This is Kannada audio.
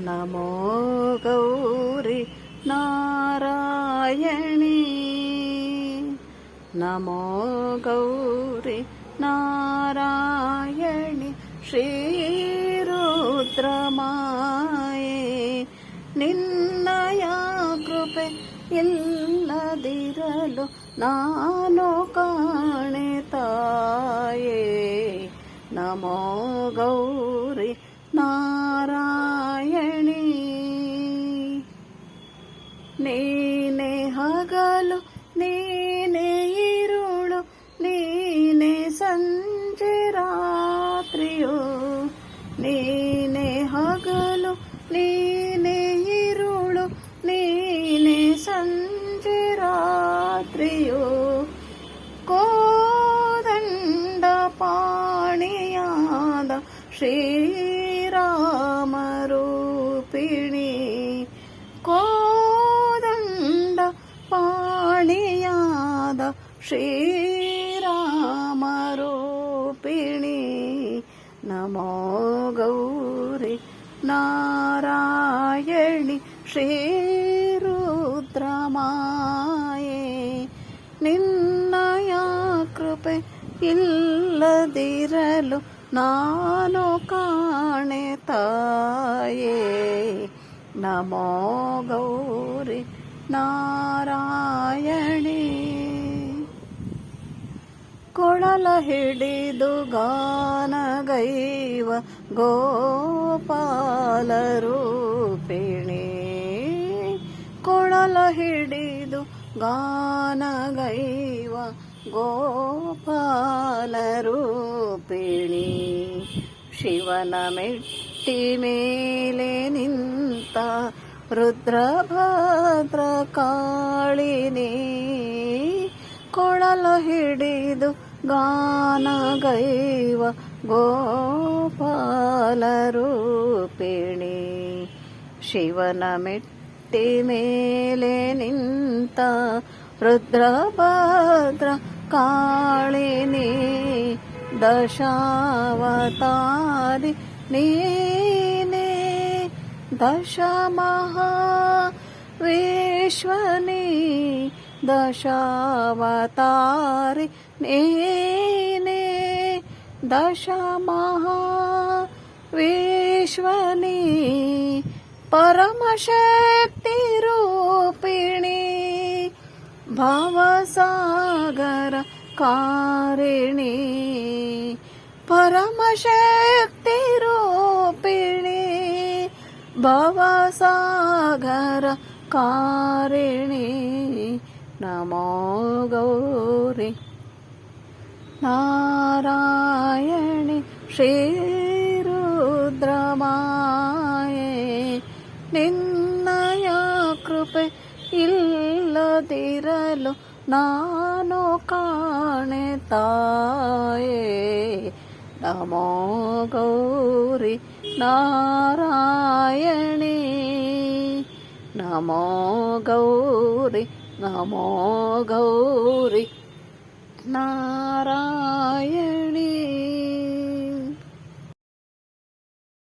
ನಮೋ ಗೌರಿ ನಾರಾಯಣಿ ನಮೋ ಗೌರಿ ನಾರಾಯಣಿ ಶ್ರೀರುದ್ರಮಾಯೆ ನಿನ್ನಯ ಕೃಪೆ ಇಲ್ಲದಿರಲು ನಾನು ಕಾಣೆ ತಾಯೇ ನಮೋ ಗೌರಿ ನಾರಾಯಣಿ ನೀನೆ ಹಗಲು, ನೀನೆ ಇರುಳು, ನೀನೆ ಸಂಜೆ ರಾತ್ರಿಯು. ನೀನೆ ಹಗಲು, ನೀನೆ ಇರುಳು, ನೀನೆ ಸಂಜೆ ರಾತ್ರಿಯು. ಕೋದಂಡ ಪಾಣಿಯಾದ ಶ್ರೀರಾಮರೂಪಿಣಿ ಕೋದಂಡ ಪಾಣಿಯಾದ ಶ್ರೀರಾಮರೂಪಿಣಿ. ನಮೋ ಗೌರಿ ನಾರಾಯಣಿ ಶ್ರೀರುದ್ರಮಾಯೆ. ನಿನ್ನಯ ಕೃಪೆ ಇಲ್ಲದಿರಲು ನಾನು ಕಾಣೆ ತಾಯೇ ನಮೋ ಗೌರಿ ನಾರಾಯಣಿ. ಕೊಳಲ ಹಿಡಿದು ಗಾನಗೈವ ಗೋಪಾಲ ರೂಪಿಣಿ ಕೊಳಲ ಹಿಡಿದು ಗಾನಗೈವ ಗೋಪಾಲ ರೂಪಿಣಿ ಶಿವನ ಮೆಟ್ಟಿ ಮೇಲೆ ನಿಂತ ರುದ್ರಭದ್ರ ಕಾಳಿನಿ ಕೊಳಲು ಹಿಡಿದು ಗಾನಗೈವ ಗೋಪಾಲ ರೂಪಿಣಿ ಶಿವನ ಮೆಟ್ಟಿ ಮೇಲೆ ನಿಂತ रुद्रभद्र रुद्रभद्रकाळिनी दशावतारि नीने दशमः विश्वनि दशावतारि नीने दशमः विश्वनि परमशक्ति ഭവസാഗര കാരിണി. പരമശക്തിരൂപിണി. ഭവസാഗര കാരിണി. നമോ ഗൗരി. നാരായണി ശ്രീരുദ്രമായ. നിന്നയ കൃപ ഇല്ല ಇಲ್ಲದಿರಲು ನಾನು ಕಾಣೆ ತಾಯೇ ನಮೋ ಗೌರಿ ನಾರಾಯಣಿ ನಮೋ ಗೌರಿ ನಮೋ ಗೌರಿ ನಾರಾಯಣಿ